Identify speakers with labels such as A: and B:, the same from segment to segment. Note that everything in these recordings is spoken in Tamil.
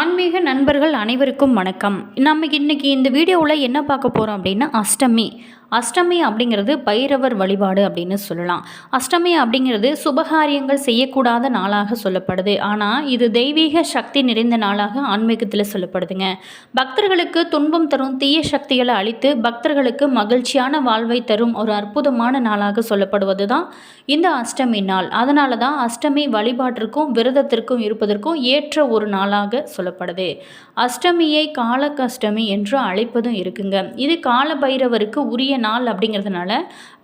A: ஆன்மீக நண்பர்கள் அனைவருக்கும் வணக்கம். நம்ம இன்றைக்கி இந்த வீடியோவில் என்ன பார்க்க போகிறோம் அப்படின்னா அஷ்டமி. அஷ்டமி அப்படிங்கிறது பைரவர் வழிபாடு அப்படின்னு சொல்லலாம். அஷ்டமி அப்படிங்கிறது சுபகாரியங்கள் செய்யக்கூடாத நாளாக சொல்லப்படுது. ஆனால் இது தெய்வீக சக்தி நிறைந்த நாளாக ஆன்மீகத்தில் சொல்லப்படுதுங்க. பக்தர்களுக்கு துன்பம் தரும் தீய சக்திகளை அழித்து பக்தர்களுக்கு மகிழ்ச்சியான வாழ்வை தரும் ஒரு அற்புதமான நாளாக சொல்லப்படுவது தான் இந்த அஷ்டமி நாள். அதனால தான் அஷ்டமி வழிபாட்டிற்கும் விரதத்திற்கும் இருப்பதற்கும் ஏற்ற ஒரு நாளாக சொல்லப்படுது. அஷ்டமியை காலகஷ்டமி என்று அழைப்பதும் இருக்குங்க. இது கால பைரவருக்கு உரிய நாள் அப்படிங்கிறதுனால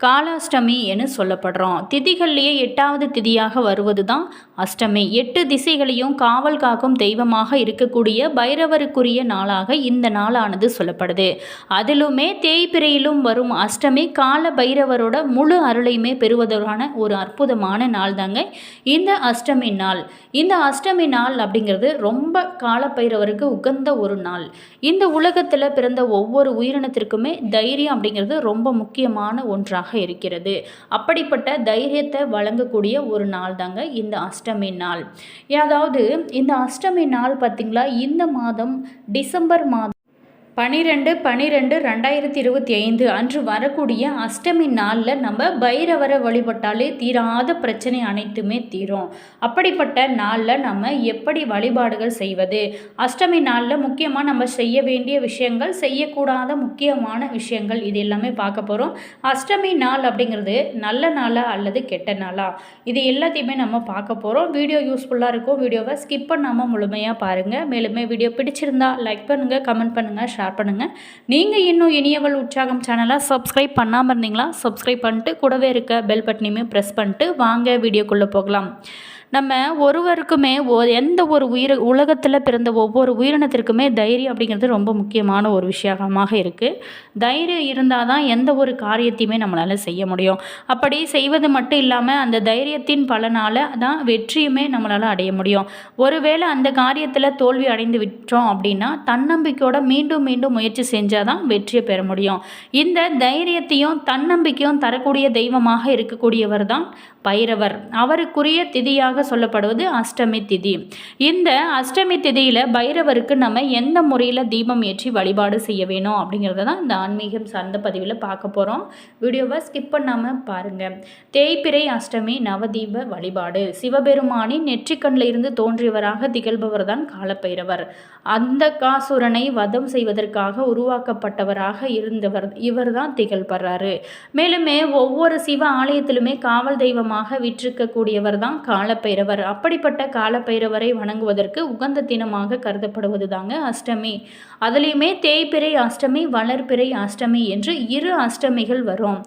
A: காலாஷ்டமி என சொல்லப்படுறோம். திதிகள்லேயே எட்டாவது திதியாக வருவது தான் அஷ்டமி. எட்டு திசைகளையும் காவல் காக்கும் தெய்வமாக இருக்கக்கூடிய பைரவருக்குரிய நாளாக இந்த நாளானது சொல்லப்படுது. அதிலுமே தேய்பிரையிலும் வரும் அஷ்டமி கால பைரவரோட முழு அருளையுமே பெறுவதற்கான ஒரு அற்புதமான நாள் தாங்க இந்த அஷ்டமி நாள். இந்த அஷ்டமி நாள் அப்படிங்கிறது ரொம்ப கால பைரவருக்கு உகந்த ஒரு நாள். இந்த உலகத்தில் பிறந்த ஒவ்வொரு உயிரினத்திற்குமே தைரியம் அப்படிங்கிறது ரொம்ப முக்கியமான ஒன்றாக இருக்கிறது. அப்படிப்பட்ட தைரியத்தை வழங்கக்கூடிய ஒரு நாள் தாங்க இந்த அஷ்டமி நாள். அதாவது இந்த அஷ்டமி நாள் பார்த்திங்களா இந்த மாதம் டிசம்பர் மாதம் பனிரெண்டு பனிரெண்டு ரெண்டாயிரத்தி இருபத்தி ஐந்து அன்று வரக்கூடிய அஷ்டமி நாளில் நம்ம பைரவரை வழிபட்டாலே தீராத பிரச்சனை அனைத்துமே தீரும். அப்படிப்பட்ட நாளில் நம்ம எப்படி வழிபாடுகள் செய்வது? அஷ்டமி நாளில் முக்கியமாக நம்ம செய்ய வேண்டிய விஷயங்கள் செய்யக்கூடாத முக்கியமான விஷயங்கள் இது எல்லாமே பார்க்க போகிறோம் அஷ்டமி நாள் அப்படிங்கிறது நல்ல நாளா அல்லது கெட்ட நாளா? இது எல்லாத்தையுமே நம்ம பார்க்க போகிறோம் வீடியோ யூஸ்ஃபுல்லாக இருக்கும். வீடியோவை ஸ்கிப் பண்ணாமல் முழுமையாக பாருங்கள் மேலுமே வீடியோ பிடிச்சிருந்தா லைக் பண்ணுங்கள் கமெண்ட் பண்ணுங்கள் ஷேர் பண்ணுங்கள் நீங்கள் இன்னும் இனியவள் உற்சாகம் சேனலை சப்ஸ்கிரைப் பண்ணாமல் இருந்தீங்களா? சப்ஸ்கிரைப் பண்ணிட்டு கூடவே இருக்க பெல் பட்டனையுமே ப்ரெஸ் பண்ணிட்டு வாங்க வீடியோக்குள்ளே போகலாம். நம்ம ஒருவருக்குமே ஒ எந்த ஒரு உயிர் உலகத்தில் பிறந்த ஒவ்வொரு உயிரினத்திற்குமே தைரியம் அப்படிங்கிறது ரொம்ப முக்கியமான ஒரு விஷயமாக இருக்குது தைரியம் இருந்தால் தான் எந்த ஒரு காரியத்தையுமே நம்மளால் செய்ய முடியும். அப்படி செய்வது மட்டும் இல்லாமல் அந்த தைரியத்தின் பலனால் தான் வெற்றியுமே நம்மளால் அடைய முடியும். ஒருவேளை அந்த காரியத்தில் தோல்வி அடைந்து விட்டோம் அப்படின்னா தன்னம்பிக்கையோட மீண்டும் மீண்டும் முயற்சி செஞ்சால் தான் வெற்றியை பெற முடியும். இந்த தைரியத்தையும் தன்னம்பிக்கையும் தரக்கூடிய தெய்வமாக இருக்கக்கூடியவர் தான் பைரவர். அவருக்குரிய திதியாக சொல்லப்படுவது அஷ்டமி திதி. இந்த அஷ்டமி திதியில் பைரவருக்கு நம்ம எந்த முறையில் தீபம் ஏற்றி வழிபாடு செய்ய வேணும் அப்படிங்கிறத தான் இந்த ஆன்மீகம் சார்ந்த பதிவில் பார்க்க போகிறோம் வீடியோவை ஸ்கிப் பண்ணாமல் பாருங்கள் தேய்பிரை அஷ்டமி நவதீப வழிபாடு. சிவபெருமானின் நெற்றிக்கண்ணில் இருந்து தோன்றியவராக திகழ்பவர் தான் காலப்பைரவர். அந்த காசுரனை வதம் செய்வதற்காக உருவாக்கப்பட்டவராக இருந்தவர் இவர் தான் திகழ்படுறாரு மேலுமே ஒவ்வொரு சிவ ஆலயத்திலுமே காவல் தெய்வமாக விற்றிருக்கக்கூடியவர் தான் காலப்பைரவர். அப்படிப்பட்ட காலப்பைரவரை வணங்குவதற்கு உகந்த தினமாக கருதப்படுவது தாங்க அஷ்டமி. அதுலேயுமே தேய்பிறை அஷ்டமி வளர்பிறை அஷ்டமி என்று இரு அஷ்டமிகள் வரும்.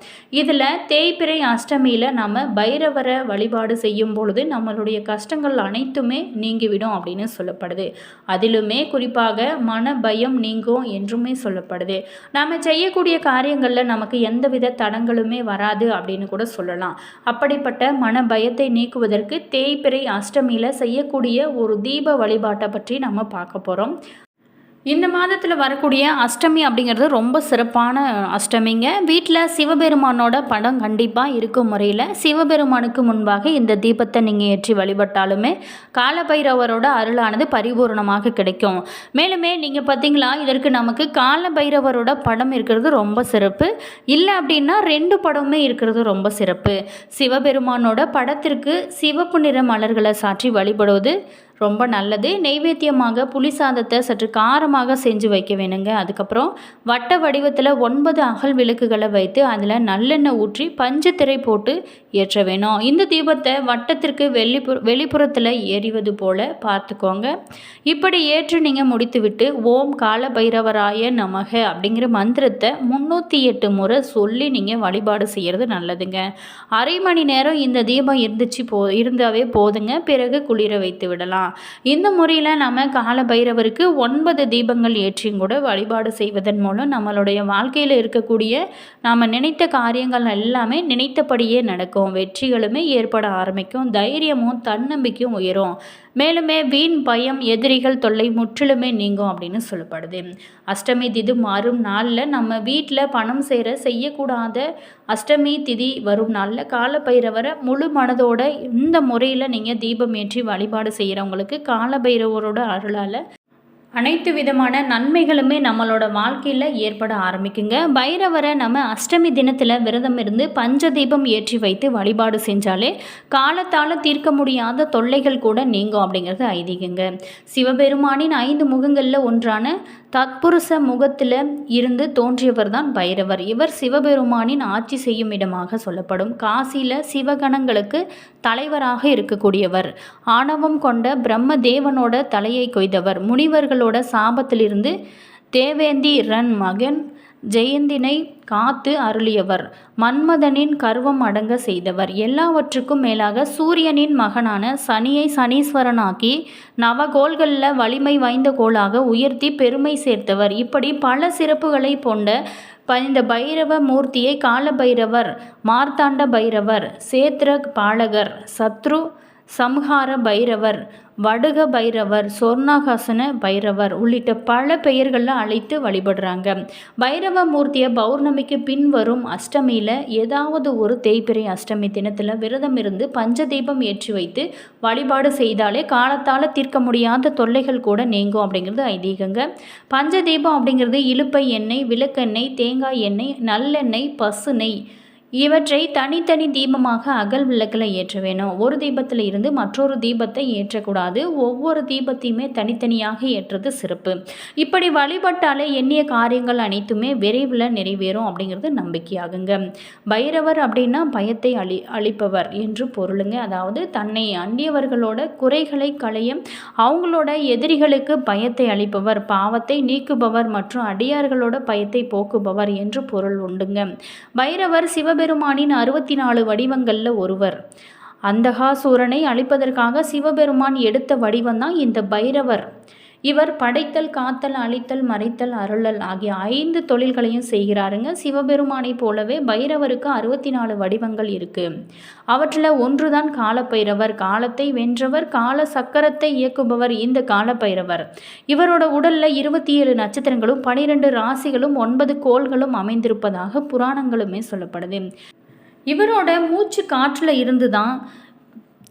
A: இதில் தேய்பிறை அஷ்டமியில் நம்ம பைரவரை வழிபாடு செய்யும் பொழுது நம்மளுடைய கஷ்டங்கள் அனைத்துமே நீங்கிவிடும் அப்படின்னு சொல்லப்படுது. அதிலுமே குறிப்பாக மன பயம் நீங்கும் என்றுமே சொல்லப்படுது. நாம் செய்யக்கூடிய காரியங்களில் நமக்கு எந்தவித தடங்களுமே வராது அப்படின்னு கூட சொல்லலாம். அப்படிப்பட்ட மன பயத்தை நீக்குவதற்கு தேய் தேய்பிறை அஷ்டமியில் செய்யக்கூடிய ஒரு தீப வழிபாட்டை பற்றி நம்ம பார்க்க போகிறோம் இந்த மாதத்தில் வரக்கூடிய அஷ்டமி அப்படிங்கிறது ரொம்ப சிறப்பான அஷ்டமிங்க. வீட்டில் சிவபெருமானோட படம் கண்டிப்பாக இருக்கும் முறையில். சிவபெருமானுக்கு முன்பாக இந்த தீபத்தை நீங்கள் ஏற்றி வழிபட்டாலுமே காலபைரவரோட அருளானது பரிபூர்ணமாக கிடைக்கும். மேலுமே நீங்கள் பார்த்தீங்களா இதற்கு நமக்கு காலபைரவரோட படம் இருக்கிறது ரொம்ப சிறப்பு. இல்லை அப்படின்னா ரெண்டு படமுமே இருக்கிறது ரொம்ப சிறப்பு. சிவபெருமானோட படத்திற்கு சிவப்பு நிற மலர்களை சாற்றி வழிபடுவது ரொம்ப நல்லது. நெய்வேத்தியமாக புளி சாதத்தை சற்று காரமாக செஞ்சு வைக்க வேணுங்க. அதுக்கப்புறம் வட்ட வடிவத்தில் ஒன்பது அகல் விளக்குகளை வைத்து அதில் நல்லெண்ணெய் ஊற்றி பஞ்சு திரை போட்டு ஏற்ற வேணும். இந்த தீபத்தை வட்டத்திற்கு வெளிப்புற வெளிப்புறத்தில் எரிவது போல் பார்த்துக்கோங்க. இப்படி ஏற்று நீங்கள் முடித்துவிட்டு ஓம் கால பைரவராய நமக அப்படிங்கிற மந்திரத்தை முந்நூற்றி எட்டு முறை சொல்லி நீங்கள் வழிபாடு செய்கிறது நல்லதுங்க. அரை மணி நேரம் இந்த தீபம் இருந்துச்சு போ இருந்தாவே போதுங்க. பிறகு குளிர வைத்து விடலாம். இந்த முறையில் நம்ம கால பைரவருக்கு ஒன்பது தீபங்கள் ஏற்றியும் கூட வழிபாடு செய்வதன் மூலம் நம்மளுடைய வாழ்க்கையில் இருக்கக்கூடிய நாம் நினைத்த காரியங்கள் எல்லாமே நினைத்தபடியே நடக்கும். வெற்றிகளுமே ஏற்பட ஆரம்பிக்கும். தைரியமும் தன்னம்பிக்கையும் உயரும். மேலுமே வீண் பயம் எதிரிகள் தொல்லை முற்றிலுமே நீங்கும் அப்படின்னு சொல்லப்படுது. அஷ்டமி திதி மாறும் நாளில் நம்ம வீட்டில் பணம் சேர செய்யக்கூடாத அஷ்டமி திதி வரும் நாளில் காலபைரவரை முழு மனதோட இந்த முறையில் நீங்கள் தீபம் ஏற்றி வழிபாடு செய்கிறவங்களுக்கு காலபைரவரோட அருளால் அனைத்து விதமான நன்மைகளுமே நம்மளோட வாழ்க்கையில் ஏற்பட ஆரம்பிக்குங்க. பைரவரை நம்ம அஷ்டமி தினத்தில் விரதம் இருந்து பஞ்ச தீபம் ஏற்றி வைத்து வழிபாடு செஞ்சாலே காலத்தால் தீர்க்க முடியாத தொல்லைகள் கூட நீங்கும் அப்படிங்கிறது ஐதீகங்க. சிவபெருமானின் ஐந்து முகங்களில் ஒன்றான தத்புருஷ முகத்தில் இருந்து தோன்றியவர் தான் பைரவர். இவர் சிவபெருமானின் ஆட்சி செய்யும் இடமாக சொல்லப்படும். காசியில் சிவகணங்களுக்கு தலைவராக இருக்கக்கூடியவர். ஆணவம் கொண்ட பிரம்ம தேவனோட தலையை கொய்தவர். முனிவர்கள் முனிவர்களோட சாபத்திலிருந்து தேவேந்தி ரன் மகன் ஜெயந்தினை காத்து அருளியவர். மன்மதனின் கர்வம் அடங்க செய்தவர். எல்லாவற்றுக்கும் மேலாக சூரியனின் மகனான சனியை சனீஸ்வரனாக்கி நவகோள்களில் வலிமை வாய்ந்த கோளாக உயர்த்தி பெருமை சேர்த்தவர். இப்படி பல சிறப்புகளை கொண்ட இந்த பைரவ மூர்த்தியை கால பைரவர் மார்த்தாண்ட பைரவர் சேத்ர பாலகர் சத்ரு சம்ஹார பைரவர் வடுக பைரவர் சொர்ணாகாசன பைரவர் உள்ளிட்ட பல பெயர்களில் அழைத்து வழிபடுறாங்க. பைரவ மூர்த்தியை பௌர்ணமிக்கு பின்வரும் அஷ்டமியில் ஏதாவது ஒரு தேய்பிரை அஷ்டமி தினத்தில் விரதம் இருந்து பஞ்சதீபம் ஏற்றி வைத்து வழிபாடு செய்தாலே காலத்தால் தீர்க்க முடியாத தொல்லைகள் கூட நீங்கும் அப்படிங்கிறது ஐதீகங்க. பஞ்சதீபம் அப்படிங்கிறது இழுப்பை எண்ணெய் விளக்கெண்ணெய் தேங்காய் எண்ணெய் நல்லெண்ணெய் பசு நெய் இவற்றை தனித்தனி தீபமாக அகல் விளக்கில் ஏற்ற வேணும். ஒரு தீபத்தில் இருந்து மற்றொரு தீபத்தை ஏற்றக்கூடாது. ஒவ்வொரு தீபத்தையுமே தனித்தனியாக ஏற்றது சிறப்பு. இப்படி வழிபட்டாலே எண்ணிய காரியங்கள் அனைத்துமே விரைவில் நிறைவேறும் அப்படிங்கிறது நம்பிக்கையாகுங்க. பைரவர் அப்படின்னா பயத்தை அழி அளிப்பவர் என்று பொருளுங்க. அதாவது தன்னை அண்டியவர்களோட குறைகளை களைய அவங்களோட எதிரிகளுக்கு பயத்தை அளிப்பவர் பாவத்தை நீக்குபவர் மற்றும் அடியார்களோட பயத்தை போக்குபவர் என்று பொருள் உண்டுங்க. பைரவர் சிவ சிவபெருமானின் அறுபத்தி நாலு வடிவங்களில் ஒருவர். அந்தகாசூரனை அழிப்பதற்காக சிவபெருமான் எடுத்த வடிவம்தான் இந்த பைரவர். இவர் படைத்தல் காத்தல் அழித்தல் மறைத்தல் அருளல் ஆகிய ஐந்து தொழில்களையும் செய்கிறாருங்க. சிவபெருமானை போலவே பைரவருக்கு அறுபத்தி நாலு வடிவங்கள் இருக்கு. அவற்றில் ஒன்றுதான் காலப்பைரவர். காலத்தை வென்றவர் கால சக்கரத்தை இயக்குபவர் இந்த காலப்பைரவர். இவரோட உடல்ல இருபத்தி ஏழு நட்சத்திரங்களும் பனிரெண்டு ராசிகளும் ஒன்பது கோள்களும் அமைந்திருப்பதாக புராணங்களுமே சொல்லப்படுது. இவரோட மூச்சு காற்றில் இருந்து தான்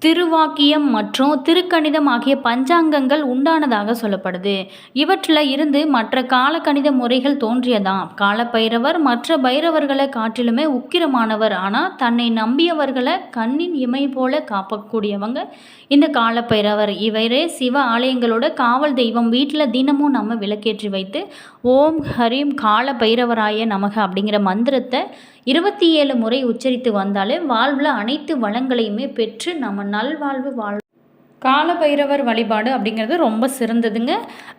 A: திருவாக்கியம் மற்றும் திருக்கணிதம் ஆகிய பஞ்சாங்கங்கள் உண்டானதாக சொல்லப்படுது. இவற்றில் இருந்து மற்ற காலக்கணித முறைகள் தோன்றியதாம் காலப்பைரவர் மற்ற பைரவர்களை காட்டிலுமே உக்கிரமானவர். ஆனால் தன்னை நம்பியவர்களை கண்ணின் இமை போல காப்பக்கூடியவங்க இந்த காலப்பைரவர். இவரே சிவ ஆலயங்களோட காவல் தெய்வம். வீட்டில் தினமும் நம்ம விளக்கேற்றி வைத்து ஓம் ஹரீம் கால பைரவராய நமக அப்படிங்கிற மந்திரத்தை இருபத்தி ஏழு முறை உச்சரித்து வந்தாலே வாழ்வில் அனைத்து வளங்களையுமே பெற்று நம்ம நல்வாழ்வு வாழ் காலபைரவர் வழிபாடு அப்படிங்கிறது ரொம்ப சிறந்ததுங்க.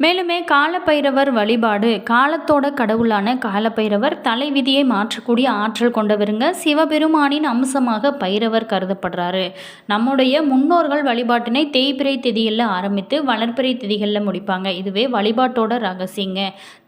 A: மேலுமே காலபைரவர் வழிபாடு காலத்தோட கடவுளான காலபைரவர் தலைவிதியை மாற்றக்கூடிய ஆற்றல் கொண்டவருங்க. சிவபெருமானின் அம்சமாக பைரவர் கருதப்படுறாரு. நம்முடைய முன்னோர்கள் வழிபாட்டினை தேய்பிரை திதியில் ஆரம்பித்து வளர்ப்பிறை திதிகளில் முடிப்பாங்க. இதுவே வழிபாட்டோட ரகசியங்க.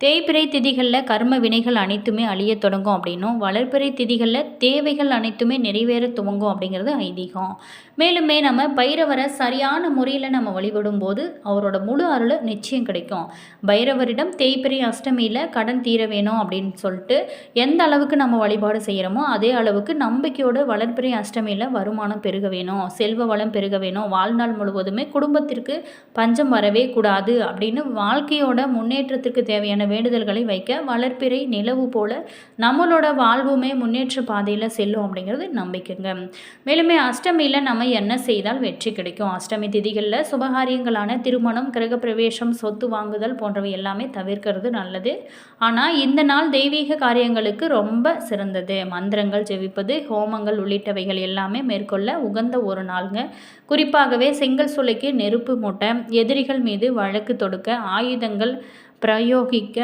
A: தேய்பிரை திதிகளில் கர்ம வினைகள் அனைத்துமே அழிய தொடங்கும் அப்படின்னும் வளர்ப்பிறை திதிகளில் தேவைகள் அனைத்துமே நிறைவேற துவங்கும் அப்படிங்கிறது ஐதீகம். மேலுமே நம்ம பைரவரை சரியான முறையில் நம்ம வழிபடும் போது அவரோட முழு அருள் நிச்சயம் கிடைக்கும். பைரவரிடம் தேய்பிரி அஷ்டமியில் கடன் தீர வேணும் அப்படின்னு சொல்லிட்டு எந்த அளவுக்கு நம்ம வழிபாடு செய்கிறோமோ அதே அளவுக்கு நம்பிக்கையோடு வளர்ப்பிறை அஷ்டமியில் வருமானம் பெருக வேணும் செல்வ வளம் பெருக வேணும் வாழ்நாள் முழுவதுமே குடும்பத்திற்கு பஞ்சம் வரவே கூடாது அப்படின்னு வாழ்க்கையோட முன்னேற்றத்திற்கு தேவையான வேண்டுதல்களை வைக்க வளர்ப்பிறை நிலவு போல நம்மளோட வாழ்வுமே முன்னேற்ற பாதையில் செல்லும் அப்படிங்கிறது நம்பிக்கைங்க. மேலுமே அஷ்டமியில் நம்ம என்ன செய்தால் வெற்றி கிடைக்கும்? அஷ்டமி திதிகளில் சுபகாரியங்களான திருமணம் கிரகப்பிரவேசம் சொத்து வாங்குதல் போன்றவை எல்லாமே தவிர்க்கிறது நல்லது. ஆனால் இந்த நாள் தெய்வீக காரியங்களுக்கு ரொம்ப சிறந்தது. மந்திரங்கள் ஜெபிப்பது ஹோமங்கள் உள்ளிட்டவைகள் எல்லாமே மேற்கொள்ள உகந்த ஒரு நாளுங்க. குறிப்பாகவே செங்கல் சுலைக்கு நெருப்பு மூட்டை எதிரிகள் மீது வழக்கு தொடுக்க ஆயுதங்கள் பிரயோகிக்க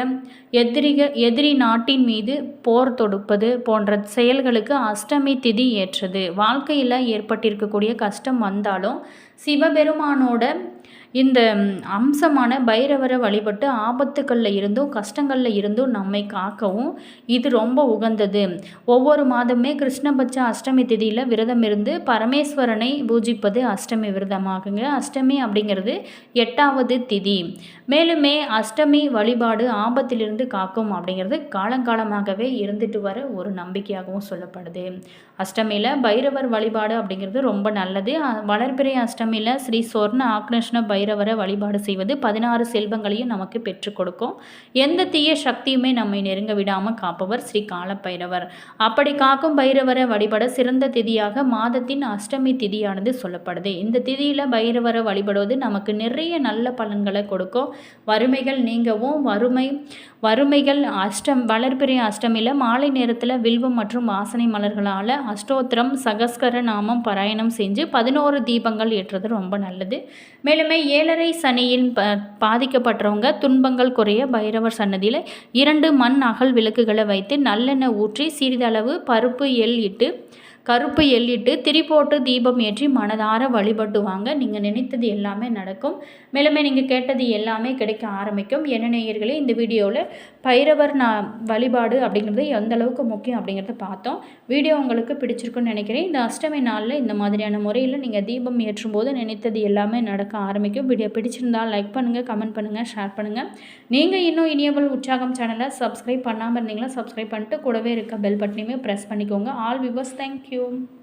A: எதிரிக எதிரி நாட்டின் மீது போர் தொடுப்பது போன்ற செயல்களுக்கு அஷ்டமி திதி ஏற்றது. வாழ்க்கையில் ஏற்பட்டிருக்கக்கூடிய கஷ்டம் வந்தாலும் சிவபெருமானோட இந்த அம்சமான பைரவரை வழிபட்டு ஆபத்துக்களில் இருந்தும் கஷ்டங்களில் இருந்தும் நம்மை காக்கவும் இது ரொம்ப உகந்தது. ஒவ்வொரு மாதமே கிருஷ்ணபட்ச அஷ்டமி திதியில் விரதம் இருந்து பரமேஸ்வரனை பூஜிப்பது அஷ்டமி விரதமாகுங்க. அஷ்டமி அப்படிங்கிறது எட்டாவது திதி. மேலுமே அஷ்டமி வழிபாடு ஆபத்திலிருந்து காக்கும் அப்படிங்கிறது காலங்காலமாகவே இருந்துட்டு வர ஒரு நம்பிக்கையாகவும் சொல்லப்படுது. அஷ்டமியில் பைரவர் வழிபாடு அப்படிங்கிறது ரொம்ப நல்லது. வளர்பிறை அஷ்டமியில் ஸ்ரீ சொர்ண ஆக்னஷ்ண பைரவரை வழிபாடு செய்வது பதினாறு செல்வங்களையும் நமக்கு பெற்றுக் கொடுக்கும். எந்த தீய சக்தியுமே நம்மை நெருங்க விடாமல் காப்பவர் ஸ்ரீ பைரவர் அப்படி காக்கும் பைரவரை வழிபட சிறந்த திதியாக மாதத்தின் அஷ்டமி திதியானது சொல்லப்படுது. இந்த திதியில் பைரவரை வழிபடுவது நமக்கு நிறைய நல்ல பலன்களை கொடுக்கும். வறுமைகள் நீங்கவும் வறுமை வறுமைகள் அஷ்டம் வளர்பிறை அஷ்டமியில் மாலை நேரத்தில் வில்வம் மற்றும் வாசனை மலர்களால் அஷ்டோத்திரம் சகஸ்கர நாமம் பாராயணம் செஞ்சு பதினோரு தீபங்கள் ஏற்றுறது ரொம்ப நல்லது. மேலுமே ஏழரை சனியின் ப பாதிக்கப்பட்டவங்க துன்பங்கள் குறைய பைரவர் சன்னதியில் இரண்டு மண் அகல் விளக்குகளை வைத்து நல்லெண்ணெய் ஊற்றி சிறிதளவு பருப்பு எள் இட்டு கருப்பு எள்ளிட்டு திரி போட்டு தீபம் ஏற்றி மனதார வழிபட்டுவாங்க. நீங்கள் நினைத்தது எல்லாமே நடக்கும். மேலுமே நீங்கள் கேட்டது எல்லாமே கிடைக்க ஆரம்பிக்கும். என்ன நேயர்களே இந்த வீடியோவில் பைரவர் நான் வழிபாடு அப்படிங்கிறது எந்த அளவுக்கு முக்கியம் அப்படிங்கிறத பார்த்தோம். வீடியோ உங்களுக்கு பிடிச்சிருக்குன்னு நினைக்கிறேன். இந்த அஷ்டமி நாளில் இந்த மாதிரியான முறையில் நீங்கள் தீபம் ஏற்றும் போது நினைத்தது எல்லாமே நடக்க ஆரம்பிக்கும். வீடியோ பிடிச்சிருந்தால் லைக் பண்ணுங்கள் கமெண்ட் பண்ணுங்கள் ஷேர் பண்ணுங்கள் நீங்கள் இன்னும் இனியவள் உற்சாகம் சேனலை சப்ஸ்கிரைப் பண்ணாமல் இருந்தீங்களா சப்ஸ்கிரைப் பண்ணிட்டு கூடவே இருக்க பெல் பட்டனையுமே ப்ரெஸ் பண்ணிக்கோங்க. All viewers thank you you.